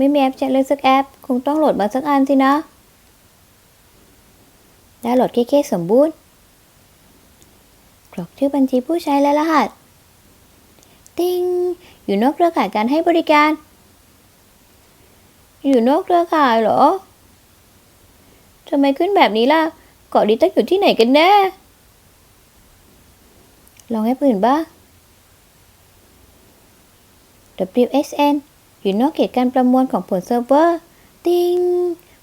ไม่มีแอปแชทเลยสักแอป คงต้องโหลดมาสักอันสินะได้โหลดเคเคสมบูรณ์กรอกชื่อบัญชีผู้ใช้และรหัส ติงอยู่นอกเครือข่ายการให้บริการ อยู่นอกเครือข่ายเหรอทำไมขึ้นแบบนี้ล่ะ เกาะดิตักอยู่ที่ไหนกันแน่ ลองแอปอื่นบ้าง WSN อยู่นอกเขตการประมวลของผลเซิร์ฟเวอร์ ติง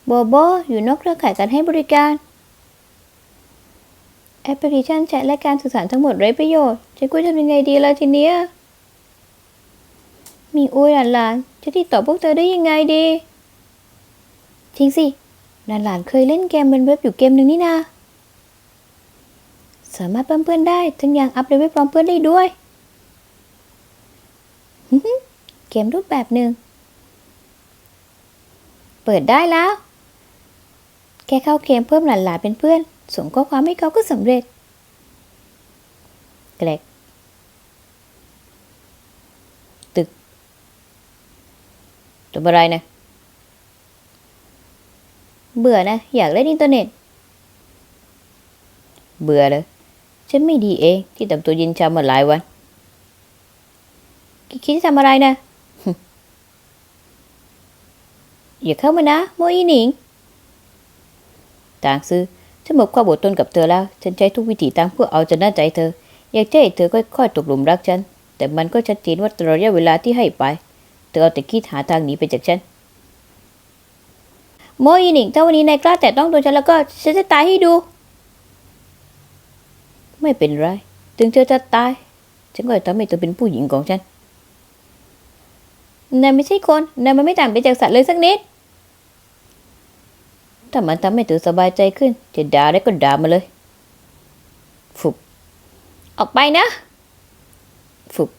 โบโบอยู่นอกเครือข่ายการให้บริการ แอปพลิเคชันแชทและการสื่อสารทั้งหมดไร้ประโยชน์จะกูทำยังไงดีล่ะทีเนี้ยมีอุ้ยหลานๆจะติดต่อพวกเธอได้ยังไงดีจริงสิหลานๆเคยเล่นเกมบนเว็บอยู่เกมหนึ่งนี่นาสามารถเพิ่มเพื่อนได้ทั้งยังอัพเลเวลพร้อมเพื่อนได้ด้วย เกมรูปแบบหนึ่ง เปิดได้แล้ว แค่เข้าเกมเพิ่มหลานๆเป็นเพื่อนส่งข้อความให้เขาก็สำเร็จแกลกตึกทำอะไรนะ เบื่อนะ อยากเล่นอินเทอร์เน็ต เบื่อเลยฉันไม่ดีเองที่ทำตัวเย็นชามาหลายวัน คิดจะทำอะไรนะ อย่าเข้ามานะโมอีหนิงต่างซื้อฉันหมดความอดทนกับเธอแล้ว ฉันใช้ทุกวิธีทางเพื่อเอาจนน่าใจเธอ อยากจะให้เธอค่อยๆตกหลุมรักฉัน แต่มันก็ชัดเจนว่าตลอดระยะเวลาที่ให้ไป เธอเอาแต่คิดหาทางหนีไปจากฉันโมอีหนิงถ้าวันนี้นายกล้าแต่ต้องตัวฉันแล้วก็ฉันจะตายให้ดู ไม่เป็นไร ถึงเธอจะตาย ฉันก็จะทำให้เธอเป็นผู้หญิงของฉัน นายไม่ใช่คนนายมันไม่ต่างไปจากสัตว์เลยสักนิด ถ้ามันทำให้เธอสบายใจขึ้น จะด่าได้ก็ด่ามาเลย ฟุบ ออกไปนะ ฟุบ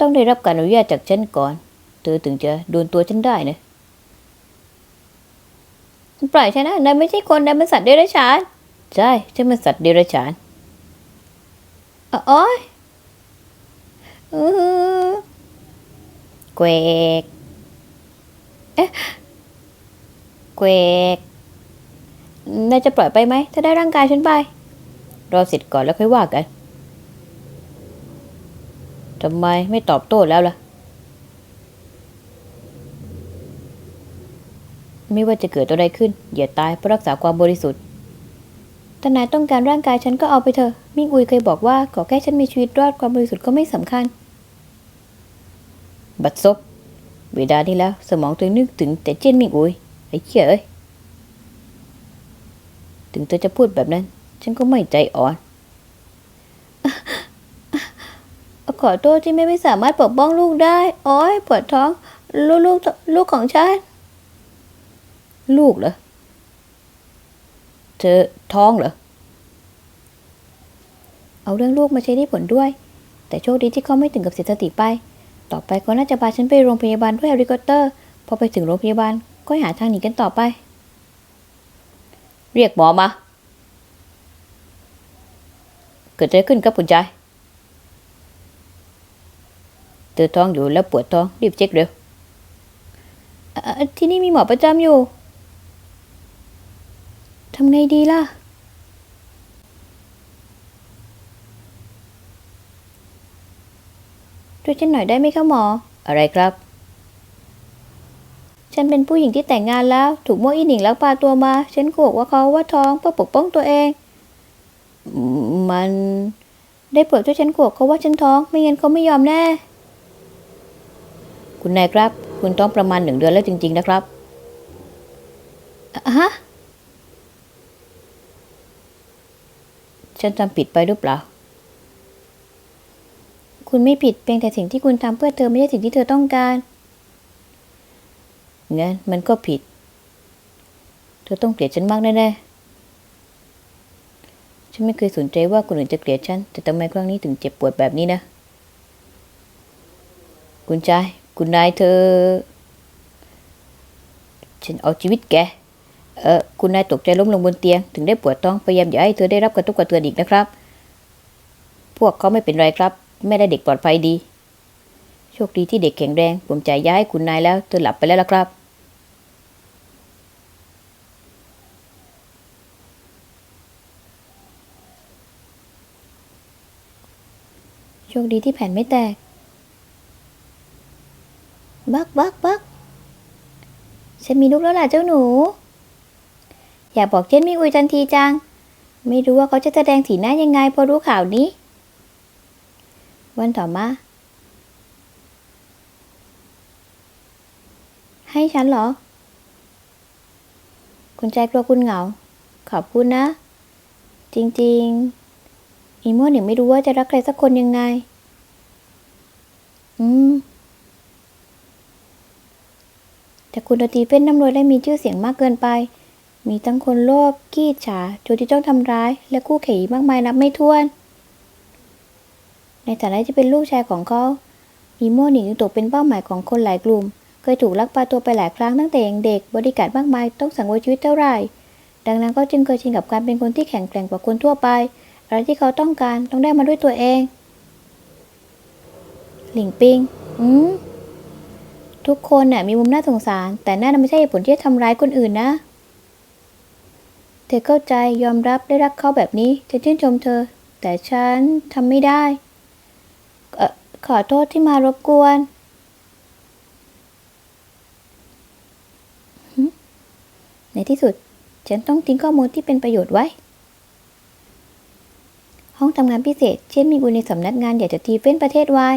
ต้องได้รับการอนุญาตจากฉันก่อน เธอถึงจะโดนตัวฉันได้นะปล่อยฉันนะนายไม่ใช่คนนายเป็นสัตว์เดรัจฉาน ใช่ฉันเป็นสัตว์เดรัจฉานอ้ยอือหือ เกวก เอ๊ะเกวกนายจะปล่อยไปไหม ถ้าได้ร่างกายฉันไป รอเสร็จก่อนแล้วค่อยว่ากัน ทำไมไม่ตอบโต้แล้วล่ะ ไม่ว่าจะเกิดอะไรขึ้น อย่าตายเพื่อรักษาความบริสุทธิ์ถ้านายต้องการร่างกายฉันก็เอาไปเถอะ มิงอุยเคยบอกว่าขอแค่ฉันมีชีวิตรอดความบริสุทธิ์ก็ไม่สำคัญ บัดซบเวลานี้แล้ว สมองตัวนึกถึงแต่เจนมิงอุยไอ้เหี้ยเอ้ย ถึงเธอจะพูดแบบนั้น ฉันก็ไม่ใจอ่อนขอโทษที่แม่ไม่สามารถปกป้องลูกได้ โอ้ยปวดท้อง ลูกลูกลูกของฉัน ลูกเหรอ เธอท้องเหรอ เอาเรื่องลูกมาใช้ได้ผลด้วย แต่โชคดีที่เขาไม่ถึงกับเสียสติไป ต่อไปก็น่าจะพาฉันไปโรงพยาบาลด้วยเฮลิคอปเตอร์ พอไปถึงโรงพยาบาลก็หาทางหนีกันต่อไป เรียกหมอมา เกิดอะไรขึ้นกับคุณชายเธอท้องอยู่แล้วปวดท้องรีบเช็คเร็ว ที่นี่มีหมอประจำอยู่ทำไงดีล่ะ วยฉันหน่อยได้ไหมคะหมอ อะไรครับ ฉันเป็นผู้หญิงที่แต่งงานแล้ว ถูกโมอีหนิงลักพาตัวมา ฉันกลัวว่าเขาว่าท้องเพื่อปกป้องตัวเอง มันได้โปรดช่วยฉันกลัวเขาว่าฉันท้อง ไม่งั้นเขาไม่ยอมแน่ คุณนายครับ คุณท้องประมาณหนึ่งเดือนแล้วจริง ๆ นะครับอะฮะฉันทำผิดไปหรือเปล่า คุณไม่ผิดเพียงแต่สิ่งที่คุณทำเพื่อเธอไม่ใช่สิ่งที่เธอต้องการงั้นมันก็ผิด เธอต้องเกลียดฉันมากแน่ๆฉันไม่เคยสนใจว่าคนอื่นจะเกลียดฉัน แต่ทำไมครั้งนี้ถึงเจ็บปวดแบบนี้นะ คุณชาย คุณนายเธอ ฉันเอาชีวิตแก เออคุณนายตกใจล้มลงบนเตียง ถึงได้ปวดท้อง พยายามอย่าให้เธอได้รับกระตุกกระเตือนอีกนะครับ พวกเขาไม่เป็นไรครับ แม่ได้เด็กปลอดภัยดีโชชคดีที่เด็กแข็งแรง ผมจ่ายยาให้คุณนายแล้ว เธอหลับไปแล้วล่ะครับ โชคดีที่แผ่นไม่แตก บักบักบักฉันมีลูกแล้วล่ะเจ้าหนู อย่าบอกเจนมีอุยทันทีจัง ไม่รู้ว่าเขาจะแสดงสีหน้ายังไงพอรู้ข่าวนี้ วันต่อมา ให้ฉันเหรอ คุณใจกลัวคุณเหงา ขอบคุณนะ จริง ๆ อีโม่เนี่ยไม่รู้ว่าจะรักใครสักคนยังไง อืม แต่คุณโดตีเป็นน้ำรวยและมีชื่อเสียงมากเกินไป มีทั้งคนโลภขี้ฉาโจที่จ้องทำร้าย และคู่เขยมากมายนับไม่ถ้วน ในฐานะที่เป็นลูกชายของเขาอีโม่หนิงตกเป็นเป้าหมายของคนหลายกลุ่ม เคยถูกลักพาตัวไปหลายครั้งตั้งแต่ยังเด็ก บริการมากมายต้องสังเวยชีวิตเท่าไหร่ ดังนั้นเขาจึงเคยชินกับการเป็นคนที่แข็งแกร่งกว่าคนทั่วไป อะไรที่เขาต้องการต้องได้มาด้วยตัวเอง หลิงปิง อืม ทุกคนน่ะมีมุมน่าสงสาร แต่นั่นไม่ใช่เหตุผลที่จะทำร้ายคนอื่นนะ เธอเข้าใจยอมรับได้รักเขาแบบนี้จะชื่นชมเธอ แต่ฉันทำไม่ได้ ขอโทษที่มารบกวน ในที่สุด ฉันต้องทิ้งข้อมูลที่เป็นประโยชน์ไว้ ห้องทำงานพิเศษ เช่นมีบุในสำนักงาน อยากจะทีเฟ้นประเทศวาย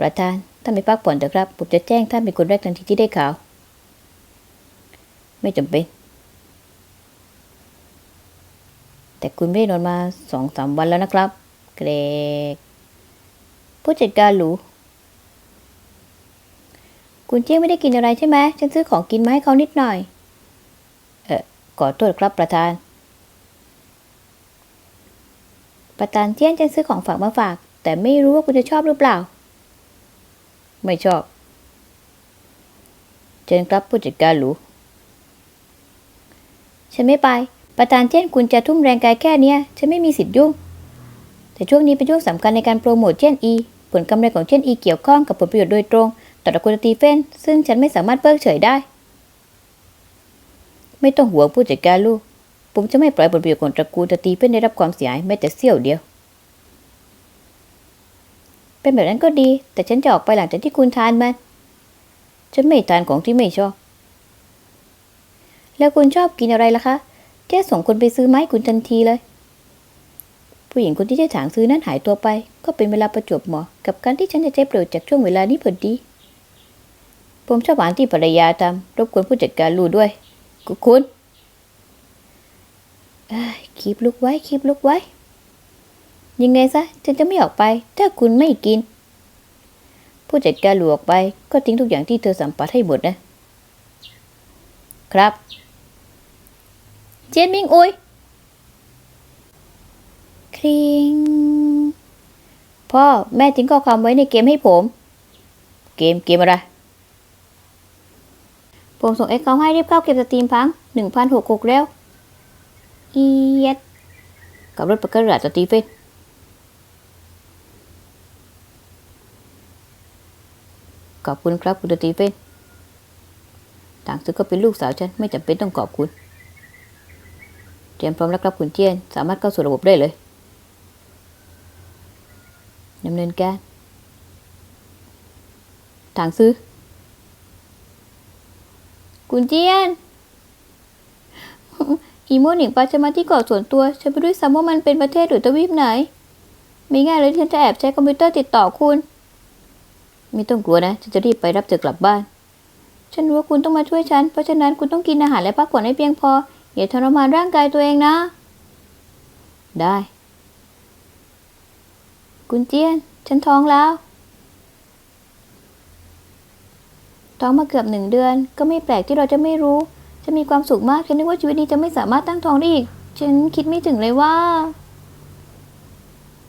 ประธานท่านไปพักผ่อนเถอะครับ ผมจะแจ้งท่านเป็นคนแรกทันทีที่ได้ข่าว ไม่จำเป็นแต่คุณไม่ได้นอนมาสองสามวันแล้วนะครับ เกรก ผู้จัดการหรูคุณเจี้ยงไม่ได้กินอะไรใช่ไหมฉันซื้อของกินมาให้เขานิดหน่อย เออขอโทษครับประธาน ประธานเจี้ยงฉันซื้อของฝากมาฝาก แต่ไม่รู้ว่าคุณจะชอบหรือเปล่า ไม่ชอบเชิญครับผู้จัดการหรูฉันไม่ไป ประธานเช่นคุณจะทุ่มแรงกายแค่เนี้ย ฉันไม่มีสิทธิ์ยุ่ง แต่ช่วงนี้เป็นช่วงสำคัญในการโปรโมทเช่นอี ผลกำไรของเช่นอีเกี่ยวข้องกับผลประโยชน์โดยตรง ต่อคุณสตีเฟนซึ่งฉันไม่สามารถเพิกเฉยได้ ไม่ต้องห่วงผู้จัดการลูก ผมจะไม่ปล่อยผลประโยชน์ของตระกูลสตีเฟนได้รับความเสียหายแม้แต่เสี้ยวเดียว เป็นแบบนั้นก็ดี แต่ฉันจะออกไปหลังจากที่คุณทานมัน ฉันไม่ทานของที่ไม่ชอบ แล้วคุณชอบกินอะไรล่ะคะเจ๊ส่งคนไปซื้อไม้คุณทันทีเลย ผู้หญิงคนที่เจ๊ถางซื้อนั้นหายตัวไป ก็เป็นเวลาประจวบเหมาะกับการที่ฉันจะใช้ประโยชน์จากช่วงเวลานี้พอดี ผมชอบอาหารที่ภรรยาทำรบกวนผู้จัดการรู้ด้วยกุคุณเอ้คีบลุกไว้คีบลุกไว้ ยังไงซะฉันจะไม่ออกไป ถ้าคุณไม่กิน ผู้จัดการหลวออกไป ก็ทิ้งทุกอย่างที่เธอสัมผัสให้หมดนะ ครับ เจียนมิงอุย ริงพ่อแม่ทิ้งข้อความไว้ในเกมให้ผม เกมเกมอะไร ผมส่งเอ็กเขาให้รีบเข้าเก็บสตรีมพังหนึ่งพันหกหกแล้วอียดกับรถประกระดาษสตีเฟนขอบคุณครับคุณสตีเฟนต่างซื้อก็เป็นลูกสาวฉัน ไม่จำเป็นต้องขอบคุณ เตรียมพร้อมแล้วครับคุณเจียน สามารถเข้าสู่ระบบได้เลย ดำเนินการทางซื้อคุณเจียน อีโมหนิงปาจะมาที่เกาะส่วนตัว ฉันไม่รู้ซ้ำว่ามันเป็นประเทศหรือทวีปไหน ไม่ง่ายเลยที่ฉันจะแอบใช้คอมพิวเตอร์ติดต่อคุณ ไม่ต้องกลัวนะ ฉันจะรีบไปรับเธอกลับบ้าน ฉันรู้ว่าคุณต้องมาช่วยฉัน เพราะฉะนั้นคุณต้องกินอาหารและพักผ่อนให้เพียงพอ อย่าทรมานร่างกายตัวเองนะ ได้ กุนเจียน ฉันท้องแล้ว ท้องมาเกือบหนึ่งเดือน ก็ไม่แปลกที่เราจะไม่รู้ จะมีความสุขมาก ฉันนึกว่าชีวิตนี้จะไม่สามารถตั้งท้องได้อีก ฉันคิดไม่ถึงเลยว่า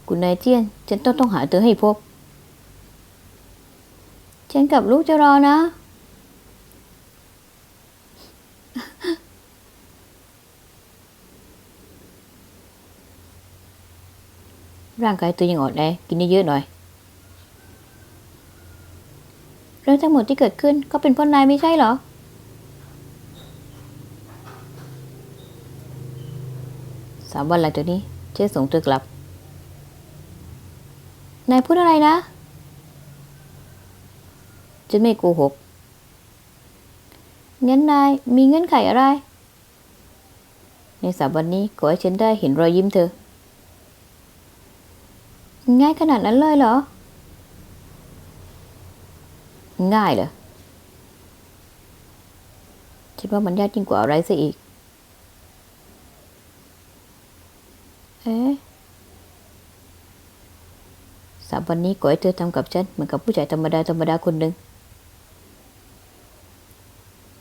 คุณนายเจียน ฉันต้องต้องหาเธอให้พบ ฉันกับลูกจะรอนะ ร่างกายตัวยังอ่อนแอกินเยอะๆหน่อยเรื่องทั้งหมดที่เกิดขึ้นก็เป็นพราะนายไม่ใช่เหรอ สามวันหลังจากนี้ฉันจะส่งเธอกลับ นายพูดอะไรนะฉันไม่โกหกงั้นนายมีเงื่อนไขอะไร ในสามวันนี้ขอให้ฉันได้เห็นรอยยิ้มเธอ ง่ายขนาดนั้นเลยเหรอ ง่ายเหรอคิดว่ามันยากยิ่งกว่าอะไรซะอีก เอ๊ะสามวันนี้ขอให้เธอทำกับฉัน เหมือนกับผู้ชายธรรมดาธรรมดาคนหนึ่ง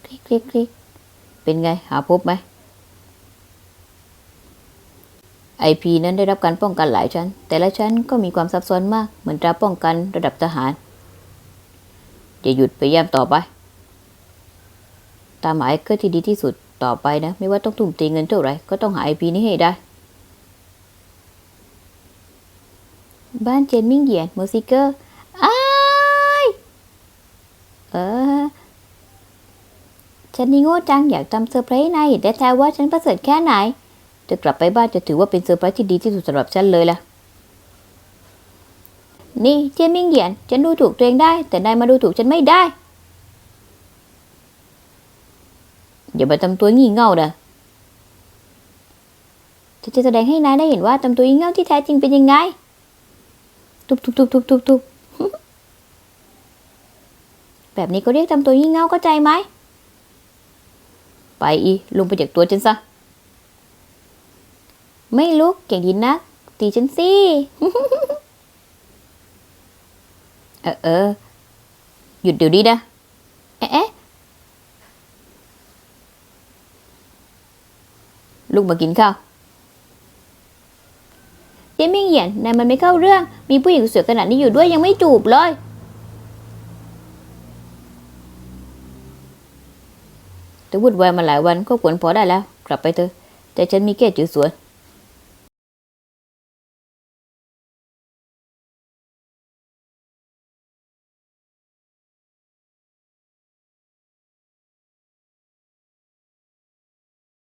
คลิกคลิกคลิกเป็นไง หาพบไหม ไอพีนั้นได้รับการป้องกันหลายชั้น แต่ละชั้นก็มีความซับซ้อนมากเหมือนตราป้องกันระดับทหารจะหยุดพยายามต่อไป ตามหมายก็ที่ดีที่สุดต่อไปนะ ไม่ว่าต้องทุ่มเทเงินเท่าไหร่ก็ต้องหาไอพีนี้ให้ได้ บ้านเจนมิ่งเหยียนโมซิเกอร์อายเออฉันนี่โง่จังอยากทำเซอร์ไพรส์นายเห็นแต่แท้ว่าฉันประเสริฐแค่ไหน จะกลับไปบ้านจะถือว่าเป็นเซอร์ไพรส์ที่ดีที่สุดสำหรับฉันเลยล่ะ นี่เจนมิ่งเหยียน ฉันดูถูกตัวเองได้ แต่นายมาดูถูกฉันไม่ได้ อย่ามาทำตัวงี่เง่านะฉันจะแสดงให้นายได้เห็นว่าทำตัวงี่เง่าที่แท้จริงเป็นยังไง ทุบทุบทุบทุบทุบทุบแบบนี้ก็เรียกทำตัวงี่เง่าเข้าใจไหม ไปอีลงไปจากตัวฉันซะ ไม่ลุกเก่งดีนัก ตีฉันสิ เออเออ หยุดเดี๋ยวนี้นะ เอ๊ะลูกมากินข้าวเจมิ่งเหยียนนายมันไม่เข้าเรื่อง มีผู้หญิงสวยขนาดนี้อยู่ด้วยยังไม่จูบเลย แต่วุ่นวายมาหลายวันก็ควรพอได้แล้ว กลับไปเถอะ แต่ฉันมีแค่จือสวน